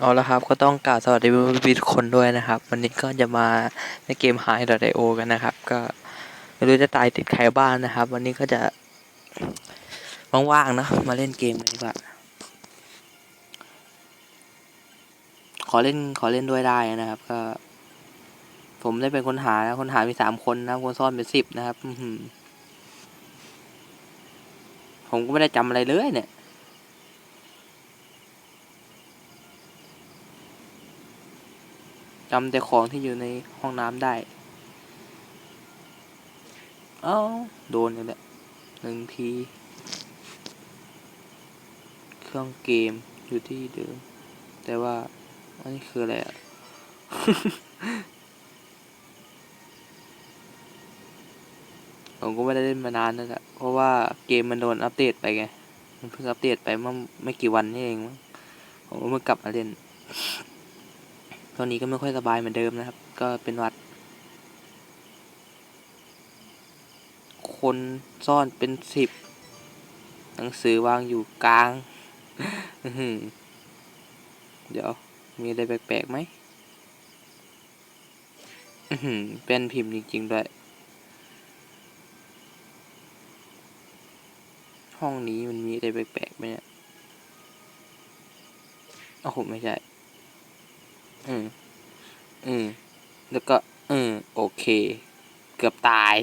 เอาละครับก็ต้องกล่าวสวัสดีพี่ทุกคนด้วยนะครับ วันนี้ก็จะมาในเกม High.io กันนะครับ ก็ไม่รู้จะตายติดใครบ้างนะครับ วันนี้ก็จะว่างๆนะมาเล่นเกมกันดีกว่าขอเล่นขอเล่นด้วยได้นะครับ ก็ ผมได้เป็นคนหานะคนหามีสามคนนะคนซ่อนเป็นสิบนะครับผมก็ไม่ได้จำอะไรเลยเนี่ย จำแต่ของที่อยู่ในห้องน้ำได้ เอ้า โดนอีกแล้วหนึ่งที เครื่องเกมอยู่ที่เดิม แต่ว่า อันนี้คืออะไรอะผมก็ไม่ได้เล่นมานานแล้วแหละเพราะว่าเกมมันโดนอัปเดตไปไง มันเพิ่งอัปเดตไปเมื่อไม่กี่วันนี่เองมั้งผมก็เพิ่งกลับมาเล่น ตอนนี้ก็ไม่ค่อยสบายเหมือนเดิมนะครับ ก็เป็นหวัด คนซ่อนเป็นสิบหนังสือวางอยู่กลาง เดี๋ยว มีอะไรแปลกๆไหมอื้อหือเป็นพิมพ์จริงๆด้วย ห้องนี้มันมีอะไรแปลกๆไหมเนี่ยโอ้โหไม่ใช่ อืมอืมแล้วก็อืมโอเค เกือบตาย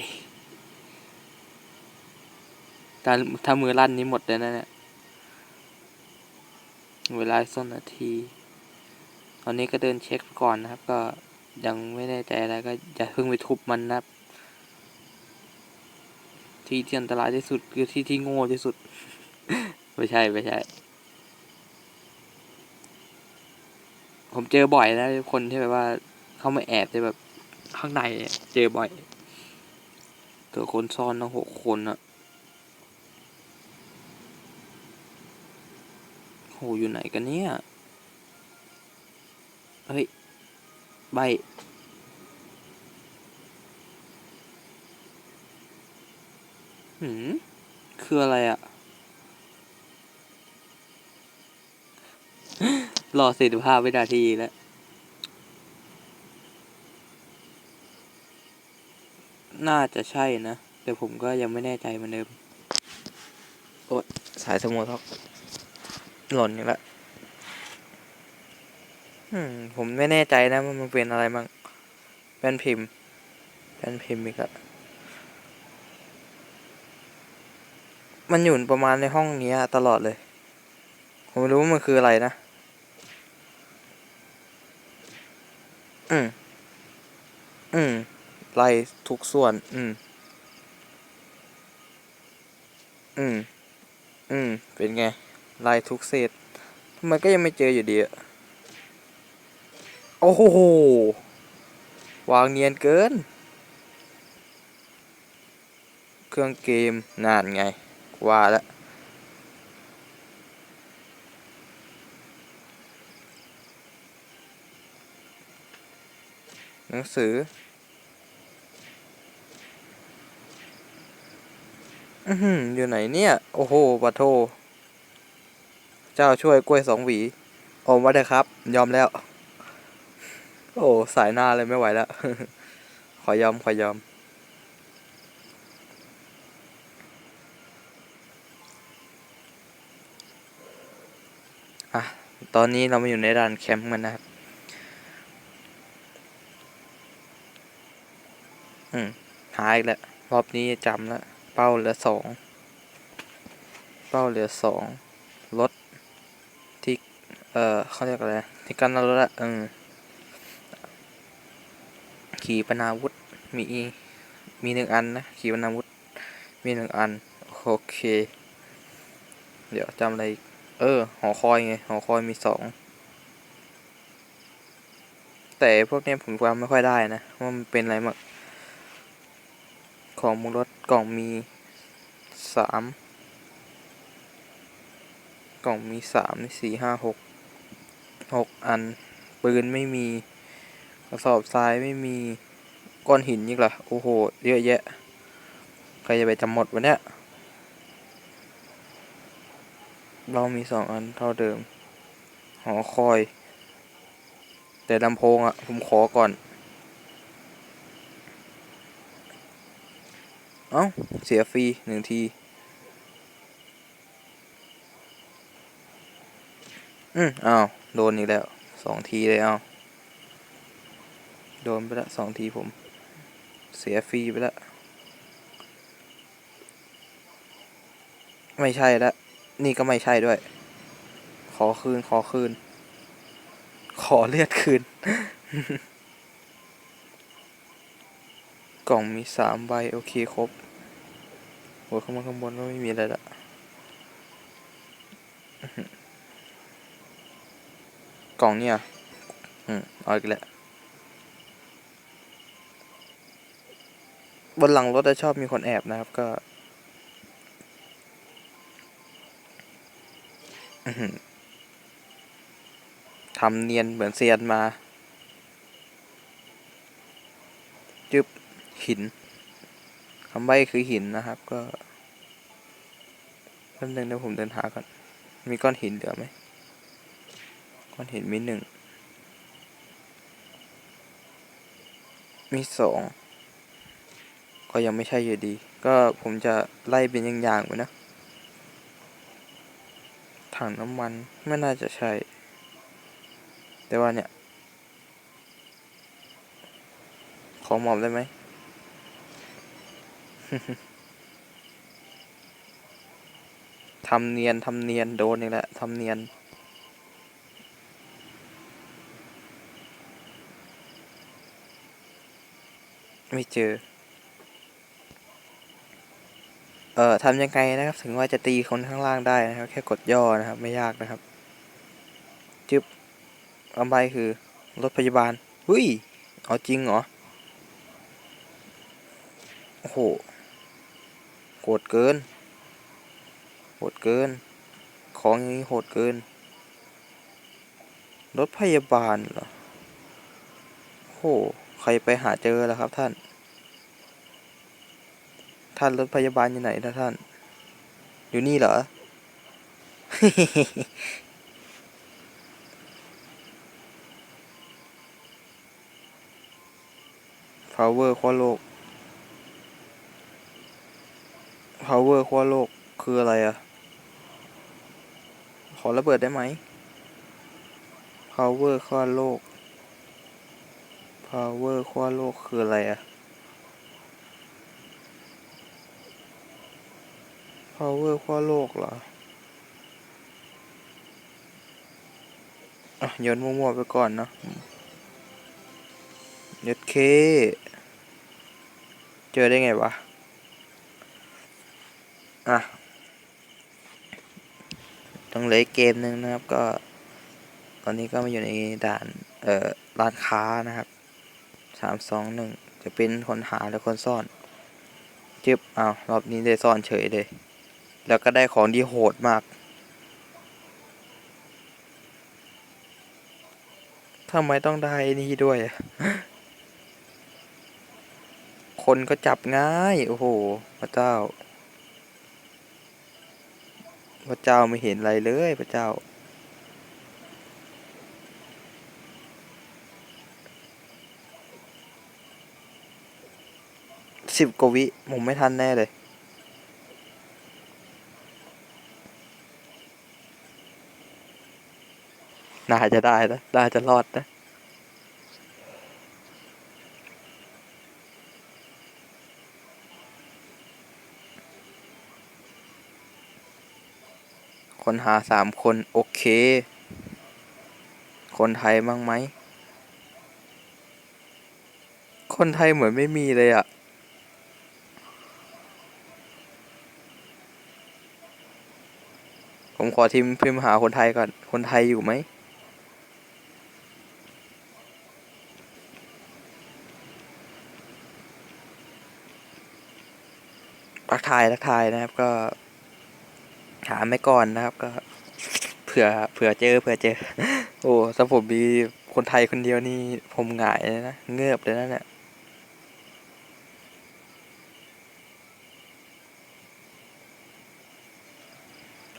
ถ้าถ้ามือลั่นนี้หมดเลยนะเนี่ย เวลาส้นนาที ตอนนี้ก็เดินเช็คก่อนนะครับ ก็ยังไม่แน่ใจอะไรก็อย่าเพิ่งไปทุบมันนะครับ ที่ที่อันตรายที่สุดคือที่ที่โง่ที่สุด ไม่ใช่ ไม่ใช่ ผมเจอบ่อยนะคนที่แบบว่าเข้ามาแอบในแบบข้างในเจอบ่อยตัวคนซ่อนตั้งหกคนอะโหอยู่ไหนกันเนี่ย เฮ้ย ใบ หืม คืออะไรอะ รอสี่สิบห้าวินาทีแล้ว น่าจะใช่นะ แต่ผมก็ยังไม่แน่ใจเหมือนเดิม โอ้สายสมูท็อกหล่นอีกแล้วอืมผมไม่แน่ใจนะว่ามันเป็นอะไรมั่งแป้นพิมพ์แป้นพิมพ์อีกแล้วมันอยู่ประมาณในห้องนี้ตลอดเลย ผมไม่รู้ว่ามันคืออะไรนะ อืม อืม ไล่ทุกส่วน อืม อืม อืม เป็นไง ไล่ทุกเศษทำไมก็ยังไม่เจออยู่ดีอะโอ้โห วางเนียนเกิน เครื่องเกมนานไง ว่าแล้ว หนังสืออือหืออยู่ไหนเนี่ย โอ้โหปะโท เจ้าช่วยกล้วยสองหวีออกมาเถอะครับ ยอมแล้ว โอ้สายหน้าเลยไม่ไหวแล้ว ขอยอม ขอยอม อะ ตอนนี้เรามาอยู่ในด่านแคมป์กันนะครับ อืมหายแล้วรอบนี้จำแล้วเป้าเหลือสองเป้าเหลือสองรถที่เอ่อเขาเรียกอะไรที่กันรถอะเออขี่ปนาวุธมีมีหนึ่งอันนะขี่ปนาวุธมีหนึ่งอัน โอเค เดี๋ยวจำอะไรอีกเออ หอคอยไง หอคอยมีสอง แต่พวกนี้ผมจำไม่ค่อยได้นะ ว่ามันเป็นอะไรมั่ง ของมูลรถกล่องมีสามกล่องมีสามสี่ห้าหกหกอัน ปืนไม่มีกระสอบทรายไม่มีก้อนหินนี่เหรอโอ้โห เยอะแยะ ใครจะไปจำหมดวะเนี่ยเรามีสองอันเท่าเดิม หอคอย แต่ลำโพงอะผมขอก่อน เอ้า เสียฟรีหนึ่งทีอืมอ้าว โดนอีกแล้วสองทีเลยเอ้าโดนไปละสองทีผม เสียฟรีไปละ ไม่ใช่ละ นี่ก็ไม่ใช่ด้วย ขอคืน ขอคืน ขอเลือดคืน กล่องมีสามใบ โอเค ครบ โอ้ข้างบนข้างบนก็ไม่มีอะไรละกล่องเนี่ย อืมเอาอีกแล้วบนหลังรถจะชอบมีคนแอบนะครับก็ทำเนียนเหมือนเซียนมา จึบหิน คำใบ้คือหินนะครับ ก็แป๊บนึงเดี๋ยวผมเดินหาก่อน มีก้อนหินเหลือไหม ก้อนหินมีหนึ่ง มีสอง ก็ยังไม่ใช่อยู่ดี ก็ผมจะไล่เป็นอย่างๆไปนะ ถังน้ำมันไม่น่าจะใช่ แต่ว่าเนี่ย ขอหมอบได้ไหม ทำเนียน ทำเนียน โดนอีกแล้วทำเนียน ไม่เจอ เอ่อทำยังไงนะครับ ถึงว่าจะตีคนข้างล่างได้นะครับ แค่กดย่อนะครับ ไม่ยากนะครับ จึ๊บคำใบคือ รถพยาบาล หุ้ย เอาจริงเหรอ โอ้โห โหดเกิน โหดเกิน ของอย่างนี้โหดเกิน รถพยาบาลเหรอโอ้โห ใครไปหาเจอแล้วครับท่าน ท่านรถพยาบาลอยู่ไหนนะท่าน อยู่นี่เหรอ power ขั้วโลก power ขั้วโลกคืออะไรอะขอระเบิดได้ไหม power ขั้วโลก power ขั้วโลกคืออะไรอะ power ขั้วโลกเหรออะโยนมั่วๆไปก่อนเนะยดเค เจอได้ไงวะ อะต้องเหลยเกมหนึ่งนะครับ ก็ ตอนนี้ก็มาอยู่ในด่าน เอ่อร้านค้านะครับสามสองหนึ่งจะเป็นคนหาหรือคนซ่อนจึบอ้าวรอบนี้ได้ซ่อนเฉยเลย แล้วก็ได้ของที่โหดมากทำไมต้องได้นี่ด้วย คนก็จับง่าย โอ้โห พระเจ้า พระเจ้าไม่เห็นอะไรเลยพระเจ้า สิบกวิผมไม่ทันแน่เลยน่าจะได้นะน่าจะรอดนะ คนหาสามคนโอเค คนไทยบ้างไหม คนไทยเหมือนไม่มีเลยอะ่ะผมขอทีมพิมพ์หาคนไทยก่อน คนไทยอยู่ไหมทักทายทักทายนะครับก็ ถามไม่ก่อนนะครับ ก็เผื่อเผื่อเจอเผื่อเจอ โอ้สัผมมีคนไทยคนเดียวนี่ผมหงายเลยนะเงือบเลยนะเนี่ย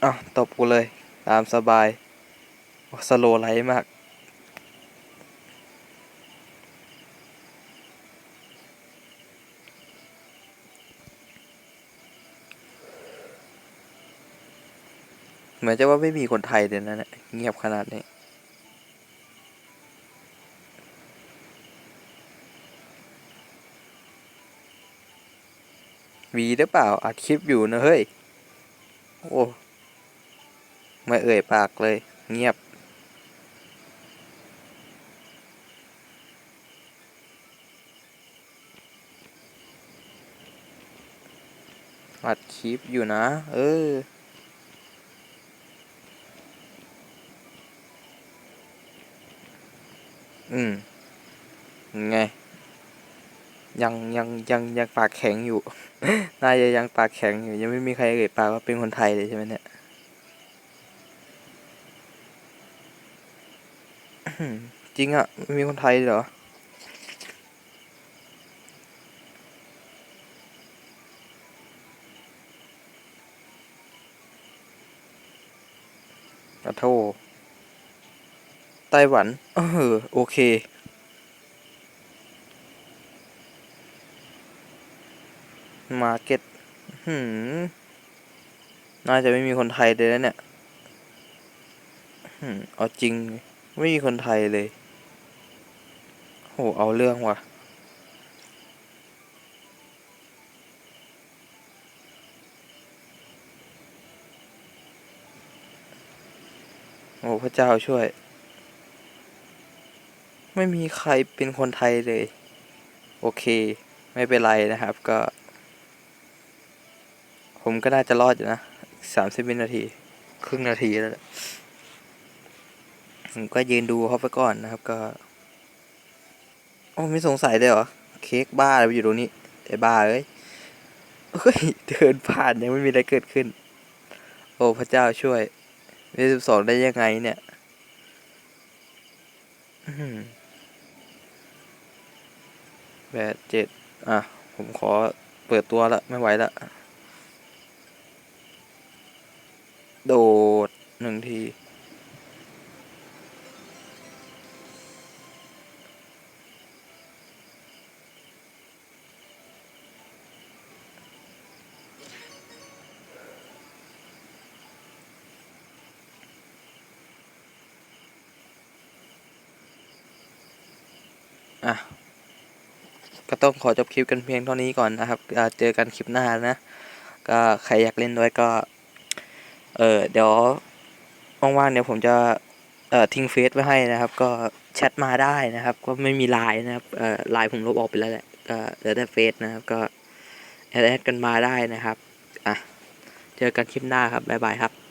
อะตบกูเลย ตามสบาย สโลไลท์มาก มือนจะว่าไม่มีคนไทยเลยนะเนี่ยเงียบขนาดนี้ มีหรือเปล่า อัดคลิปอยู่นะเฮ้ย โอ้ไม่เอ่ยปากเลย เงียบอัดคลิปอยู่นะ เออ อืมไง ยังยังยังยังปากแข็งอยู่ น่าจะยังปากแข็งอยู่ ยังไม่มีใครเอ่ยปากว่าเป็นคนไทยเลยใช่ไหมเนี่ยจริงอะไม่มีคนไทยเหรอขอโทษ ไต้หวัน เออ โอเค มาเก็ตหืมน่าจะไม่มีคนไทยเลยนะเนี่ยหืมเอาจริง ไม่มีคนไทยเลย โห เอาเรื่องว่ะโอ้พระเจ้าช่วย ไม่มีใครเป็นคนไทยเลย โอเค ไม่เป็นไรนะครับก็ ผมก็น่าจะรอดอยู่นะสามสิบวินาที ครึ่งนาทีแล้วผมก็ยืนดูเขาไปก่อนนะครับก็ โอ้ไม่สงสัยเลยเหรอ เค้กบ้าอะไรอยู่ตรงนี้ไอ้บ้าเอ้ยเฮ้ยเดินผ่านยังไม่มีอะไรเกิดขึ้น โอ้พระเจ้าช่วยเวสิบสองได้ยังไงเนี่ย อื้อหือ แปดเจ็ดอะ ผมขอเปิดตัวละไม่ไหวละ โดดหนึ่งที อะ ก็ต้องขอจบคลิปกันเพียงเท่านี้ก่อนนะครับเจอกันคลิปหน้านะ ก็ใครอยากเล่นด้วยก็ เออเดี๋ยวว่างๆเดี๋ยวผมจะเอ่อทิ้งเฟซไว้ให้นะครับ ก็แชทมาได้นะครับ ก็ไม่มีไลน์นะครับเอ่อไลน์ผมลบออกไปแล้วแหละก็เหลือแต่เฟซนะครับ ก็แอดแอดกันมาได้นะครับอะเจอกันคลิปหน้าครับบ๊ายบายครับ